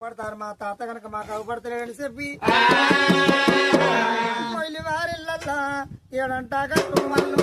పడతారు మా తాత కనుక మాకు అవపడతలేడని చెప్పి మొయిలి వారిల్లల్లా ఏడంటా కట్టు మన్ను